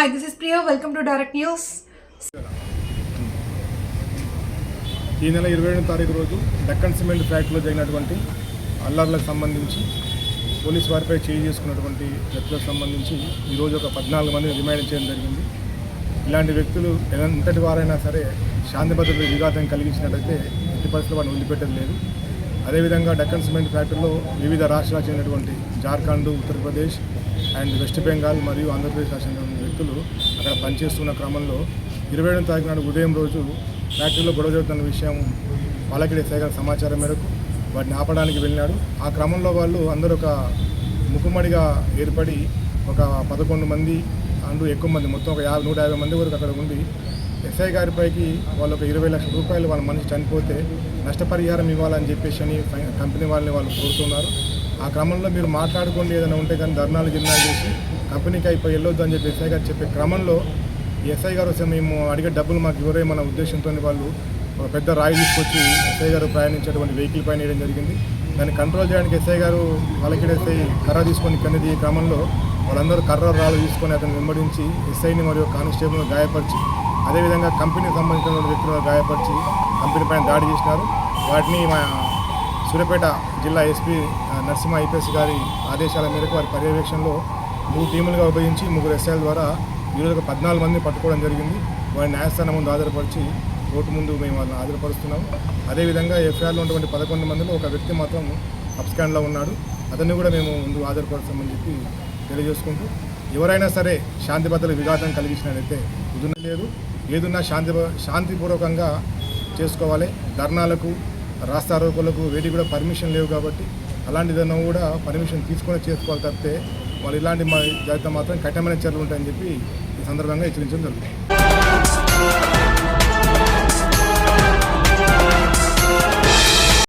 Priya. Welcome to direct news ఈ నెల ఇరవై రెండు తారీఖు రోజు డక్కన్ సిమెంట్ ఫ్యాక్టరీలో జరిగినటువంటి అల్లర్లకు సంబంధించి పోలీస్ వారిపై చేయి చేసుకున్నటువంటి వ్యక్తులకు సంబంధించి ఈరోజు ఒక పద్నాలుగు మందిని రిమాండ్ చేయడం జరిగింది. ఇలాంటి వ్యక్తులు ఎంతటి వారైనా సరే శాంతి భద్రతలు విఘాతం కలిగించినట్లయితే ఎట్టి పరిస్థితులు వాడిని వదిలిపెట్టేది లేదు. అదేవిధంగా డక్కన్ సిమెంట్ ఫ్యాక్టరీలో వివిధ రాష్ట్రాలకు చెందినటువంటి జార్ఖండ్ ఉత్తరప్రదేశ్ అండ్ వెస్ట్ బెంగాల్ మరియు ఆంధ్రప్రదేశ్ రాష్ట్రానికి వ్యక్తులు అక్కడ పనిచేస్తున్న క్రమంలో ఇరవై ఏడవ తారీఖు నాడు ఉదయం రోజు ఫ్యాక్టరీలో గొడవ జరుగుతున్న విషయం పాలకిడి ఎస్ఐ గారి సమాచారం మేరకు వాటిని ఆపడానికి వెళ్ళినాడు. ఆ క్రమంలో వాళ్ళు అందరూ ఒక ముఖమ్మడిగా ఏర్పడి ఒక పదకొండు మంది అందు ఎక్కువ మంది మొత్తం ఒక యాభై నూట యాభై మంది వరకు అక్కడ ఉండి ఎస్ఐ గారిపైకి వాళ్ళు ఒక ఇరవై లక్షల రూపాయలు వాళ్ళ మనిషి చనిపోతే నష్టపరిహారం ఇవ్వాలని చెప్పేసి అని కంపెనీ వాళ్ళని వాళ్ళు కోరుతున్నారు. ఆ క్రమంలో మీరు మాట్లాడుకోండి ఏదైనా ఉంటే కానీ ధర్నాలు గిర్నాలు చేసి కంపెనీకి అయిపోయి వెళ్ళొద్దు అని చెప్పి ఎస్ఐ గారు చెప్పే క్రమంలో ఎస్ఐ గారు వస్తే మేము అడిగే డబ్బులు మాకు ఇవ్వరే మన ఉద్దేశంతో వాళ్ళు ఒక పెద్ద రాయి తీసుకొచ్చి ఎస్ఐ గారు ప్రయాణించేటువంటి వెహికల్ పైన వేయడం జరిగింది. దాన్ని కంట్రోల్ చేయడానికి ఎస్ఐ గారు వాళ్ళకి కర్ర తీసుకొని కింద ఈ క్రమంలో వాళ్ళందరూ కర్ర రాళ్ళు తీసుకొని అతను వెంబడించి ఎస్ఐని మరియు కానిస్టేబుల్ని గాయపరిచి అదేవిధంగా కంపెనీకి సంబంధించిన వ్యక్తులను గాయపరిచి కంపెనీ పైన దాడి చేసినారు. వాటిని మా సూర్యాపేట జిల్లా ఎస్పీ నరసింహ ఐపీఎస్ గారి ఆదేశాల మేరకు వారి పర్యవేక్షణలో మూడు టీములుగా విభజించి ముగ్గురు ఎస్ఐల ద్వారా ఈరోజు ఒక పద్నాలుగు మందిని పట్టుకోవడం జరిగింది. వారి న్యాయస్థానం ముందు ఆధారపరిచి కోర్టు ముందు మేము వాళ్ళని ఆధారపరుస్తున్నాము అదేవిధంగా ఎఫ్ఐఆర్లో ఉన్నటువంటి పదకొండు మందిలో ఒక వ్యక్తి మాత్రం అప్స్కాండ్లో ఉన్నాడు. అతన్ని కూడా మేము ముందు ఆధారపరుస్తామని చెప్పి తెలియజేసుకుంటూ ఎవరైనా సరే శాంతి భద్రతలు విఘాతం కలిగించినట్లయితే కుదున లేదు. ఏదున్నా శాంతి శాంతిపూర్వకంగా చేసుకోవాలి. ధర్నాలకు రాస్తారోకోలకు వేటికి కూడా పర్మిషన్ లేవు కాబట్టి అలాంటిదన్నా కూడా పర్మిషన్ తీసుకొని చేసుకోవాలి తప్పితే వాళ్ళు ఇలాంటి మా జాగ్రత్త మాత్రం కఠినమైన చర్యలు ఉంటాయని చెప్పి ఈ సందర్భంగా హెచ్చరించడం జరుగుతుంది.